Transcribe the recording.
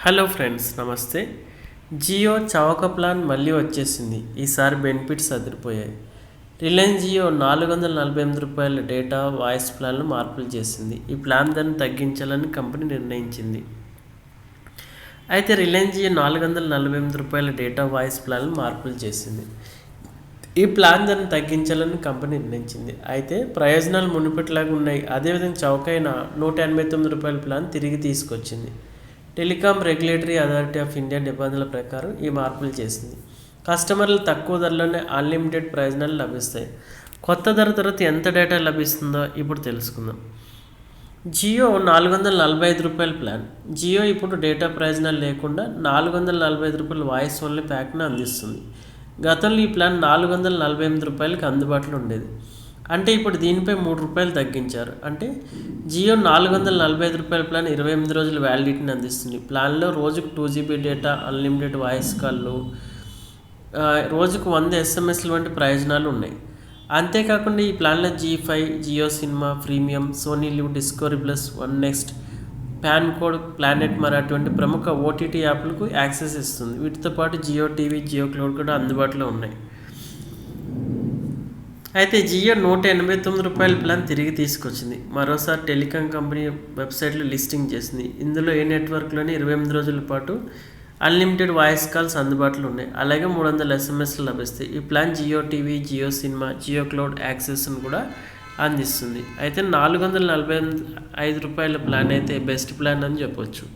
Hello friends నమస్తే. Jio చవక plan మళ్ళీ వచ్చేసింది. ఈసారి బెనిఫిట్స్ అదిరిపోయాయి. రిలయన్స్ జియో నాలుగు వందల నలభై ఎనిమిది రూపాయల డేటా వాయిస్ ప్లాన్లు మార్పులు చేసింది. ఈ ప్లాన్ ధరను తగ్గించాలని కంపెనీ నిర్ణయించింది. అయితే రిలయన్స్ జియో నాలుగు వందల నలభై ఎనిమిది రూపాయల డేటా వాయిస్ ప్లాన్లు మార్పులు చేసింది. ఈ ప్లాన్ ధరను తగ్గించాలని కంపెనీ నిర్ణయించింది. అయితే ప్రయోజనాలు మునుపటిలాగా ఉన్నాయి. అదేవిధంగా చౌకైన నూట ఎనభై తొమ్మిది రూపాయల ప్లాన్ తిరిగి తీసుకొచ్చింది. Telecom regulatory authority of India నిబంధనల ప్రకారం ఈ మార్పులు చేసింది. కస్టమర్లు తక్కువ ధరలోనే అన్లిమిటెడ్ ప్రయోజనాలు లభిస్తాయి. కొత్త ధర తర్వాత ఎంత డేటా లభిస్తుందో ఇప్పుడు తెలుసుకుందాం. జియో నాలుగు వందల నలభై ఐదు రూపాయల ప్లాన్. జియో ఇప్పుడు డేటా ప్రయోజనాలు లేకుండా నాలుగు వందల నలభై ఐదు రూపాయల వాయిస్ ఓన్లీ ప్యాక్ను అందిస్తుంది. గతంలో ఈ ప్లాన్ నాలుగు వందల నలభై ఎనిమిది రూపాయలకి అందుబాటులో ఉండేది. అంటే ఇప్పుడు దీనిపై మూడు రూపాయలు తగ్గించారు. అంటే జియో నాలుగు వందల నలభై ఐదు రూపాయల ప్లాన్ ఇరవై ఎనిమిది రోజుల వ్యాలిడిటీని అందిస్తుంది. ప్లాన్లో రోజుకు two GB data unlimited voice కాల్లు రోజుకు వంద ఎస్ఎంఎస్లు వంటి ప్రయోజనాలు ఉన్నాయి. అంతేకాకుండా ఈ ప్లాన్లో Zee five Jio cinema premium Sony Liv Discovery plus Sun next fan code planet Marathi అటువంటి ప్రముఖ ఓటీటీ యాప్లకు యాక్సెస్ ఇస్తుంది. వీటితో పాటు జియో టీవీ జియో క్లౌడ్ కూడా అందుబాటులో ఉన్నాయి. అయితే జియో నూట ఎనభై తొమ్మిది రూపాయల ప్లాన్ తిరిగి తీసుకొచ్చింది. మరోసారి టెలికాం కంపెనీ వెబ్సైట్లో లిస్టింగ్ చేసింది. ఇందులో ఏ నెట్వర్క్లోని ఇరవై ఎనిమిది రోజుల పాటు అన్లిమిటెడ్ వాయిస్ కాల్స్ అందుబాటులో ఉన్నాయి. అలాగే మూడు వందల ఎస్ఎంఎస్లు లభిస్తాయి. ఈ plan Jio TV Jio cinema Jio cloud యాక్సెస్ను కూడా అందిస్తుంది. అయితే నాలుగు వందల నలభై ఐదు రూపాయల ప్లాన్ అయితే బెస్ట్ ప్లాన్ అని చెప్పొచ్చు.